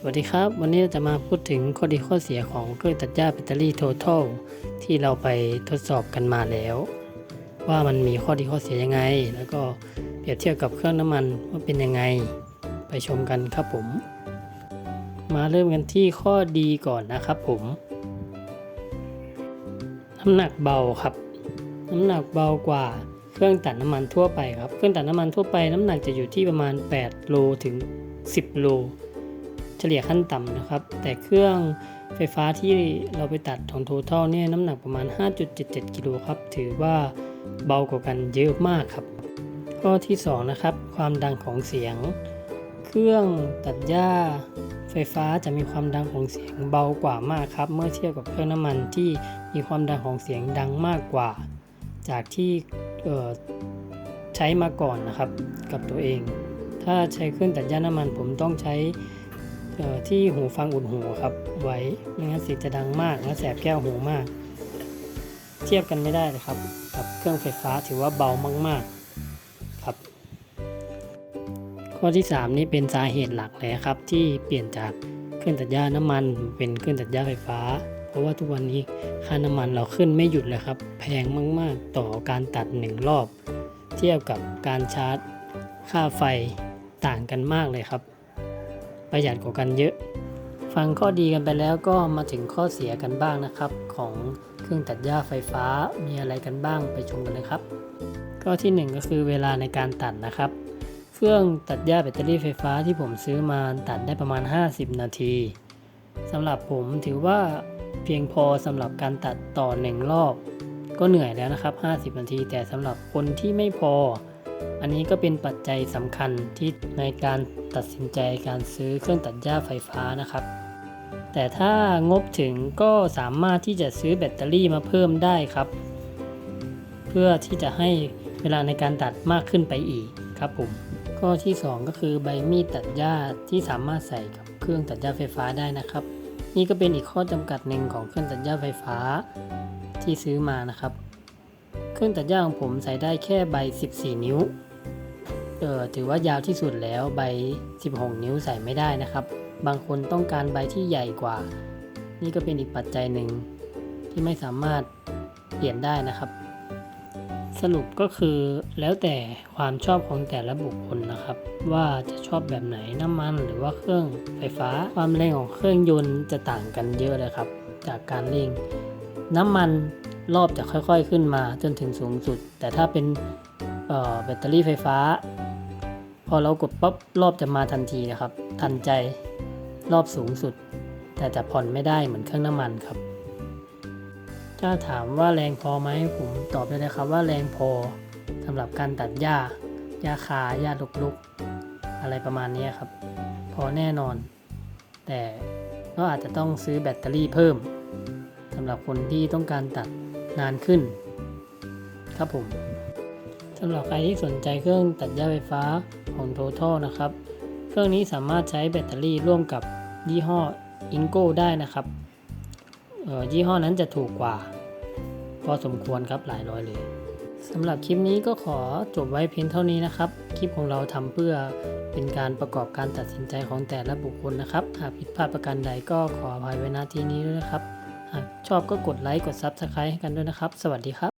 สวัสดีครับ วันนี้เราจะมาพูดถึงข้อดีข้อเสียของเครื่องตัดหญ้าแบตเตอรี่ Total ที่เราไปทดสอบกันมาแล้ว ว่ามันมีข้อดีข้อเสียยังไง แล้วก็เปรียบเทียบกับเครื่องน้ำมันว่าเป็นยังไงไปชมกันครับผม มาเริ่มกันที่ข้อดีก่อนนะครับผม น้ำหนักเบาครับ น้ำหนักเบากว่าเครื่องตัดน้ำมันทั่วไปครับ เครื่องตัดน้ำมันทั่วไปน้ำหนักจะอยู่ที่ประมาณ8โลถึง 10โล เฉลี่ยขั้นต่ำนะครับ แต่เครื่องไฟฟ้าที่เราไปตัดของ Total เนี่ยน้ำหนักประมาณ 5.77 กิโลครับ ถือว่าเบากว่ากันเยอะมากครับ ข้อที่ 2 นะครับ ความดังของเสียง เครื่องตัดหญ้าไฟฟ้าจะมีความดังของเสียงเบากว่ามากครับ เมื่อเทียบกับเครื่องน้ำมันที่มีความดังของเสียงดังมากกว่า จากที่ใช้มาก่อนนะครับกับตัวเอง ถ้าใช้เครื่องตัดหญ้าน้ำมันผมต้องใช้ ที่หูฟังอุ่นหูครับไว้ไม่งั้นเสียงจะดังมากและแสบแก้วหูมาก เทียบกันไม่ได้เลยครับกับเครื่องไฟฟ้าถือว่าเบามากๆครับ ข้อที่ 3 นี้เป็นสาเหตุหลักเลยครับ ที่เปลี่ยนจากเครื่องตัดหญ้าน้ำมัน เป็นเครื่องตัดหญ้าไฟฟ้า เพราะว่าทุกวันนี้ค่าน้ำมันเราขึ้นไม่หยุดเลยครับ แพงมากๆ ต่อการตัดหนึ่งรอบ เทียบกับการชาร์จ ค่าไฟต่างกันมากเลยครับ ประหยัดกว่ากันเยอะ ฟังข้อดีกันไปแล้วก็มาถึงข้อเสียกันบ้างนะครับ ของเครื่องตัดหญ้าไฟฟ้ามีอะไรกันบ้างไปชมกันเลยครับข้อที่ 1 ก็คือเวลาในการตัดนะครับ เครื่องตัดหญ้าแบตเตอรี่ไฟฟ้าที่ผมซื้อมาตัดได้ประมาณ 50 นาทีสำหรับผมถือว่าเพียงพอสำหรับการตัดต่อ1รอบ ก็เหนื่อยแล้วนะครับ 50 นาที แต่สำหรับคนที่ไม่พอ อันนี้ก็เป็นปัจจัยสำคัญที่ในการตัดสินใจการซื้อเครื่องตัดหญ้าไฟฟ้านะครับ แต่ถ้างบถึงก็สามารถที่จะซื้อแบตเตอรี่มาเพิ่มได้ครับ เพื่อที่จะให้เวลาในการตัดมากขึ้นไปอีกครับผมข้อที่ 2 ก็คือใบมีดตัดหญ้าที่สามารถใส่กับเครื่องตัดหญ้าไฟฟ้าได้นะครับ นี่ก็เป็นอีกข้อจำกัดหนึ่งของเครื่องตัดหญ้าไฟฟ้าที่ซื้อมานะครับ เครื่องตัดหญ้าของผมใส่ได้แค่ใบ 14 นิ้ว เออถือว่ายาวที่สุดแล้วใบ 16 นิ้วใส่ไม่ได้นะครับ บางคนต้องการใบที่ใหญ่กว่า นี่ก็เป็นอีกปัจจัยหนึ่งที่ไม่สามารถเปลี่ยนได้นะครับ สรุปก็คือแล้วแต่ความชอบของแต่ละบุคคลนะครับ ว่าจะชอบแบบไหนน้ำมันหรือว่าเครื่องไฟฟ้า ความแรงของเครื่องยนต์จะต่างกันเยอะเลยครับ จากการเร่งน้ำมัน รอบจะค่อยๆขึ้นมาจนถึงสูงสุด แต่ถ้าเป็นแบตเตอรี่ไฟฟ้า พอเรากดปั๊บรอบจะมาทันทีนะครับ ทันใจรอบสูงสุด แต่จะผ่อนไม่ได้เหมือนเครื่องน้ำมันครับ ถ้าถามว่าแรงพอไหมผมตอบได้เลยครับว่าแรงพอสำหรับการตัดหญ้าหญ้าคาหญ้าลุกๆ อะไรประมาณนี้ครับ พอแน่นอน แต่ก็อาจจะต้องซื้อแบตเตอรี่เพิ่มสำหรับคนที่ต้องการตัด นานขึ้น ครับผมสำหรับใครที่สนใจเครื่องตัดหญ้าไฟฟ้าของ Total นะครับ เครื่องนี้สามารถใช้แบตเตอรี่ร่วมกับยี่ห้อ Ingo ได้นะครับออยี่ห้อนั้นจะถูกกว่า พอสมควรครับหลายร้อยเลยสำหรับคลิปนี้ก็ขอจบไว้เพียงเท่านี้นะครับ คลิปของเราทำเพื่อเป็นการประกอบการตัดสินใจของแต่ละบุคคลนะครับ หากผิดพลาดประการใดก็ขออภัยไว้ณที่นี้ด้วยนะครับ หากชอบก็กดไลค์กด Subscribe ให้กันด้วยนะครับ สวัสดีครับ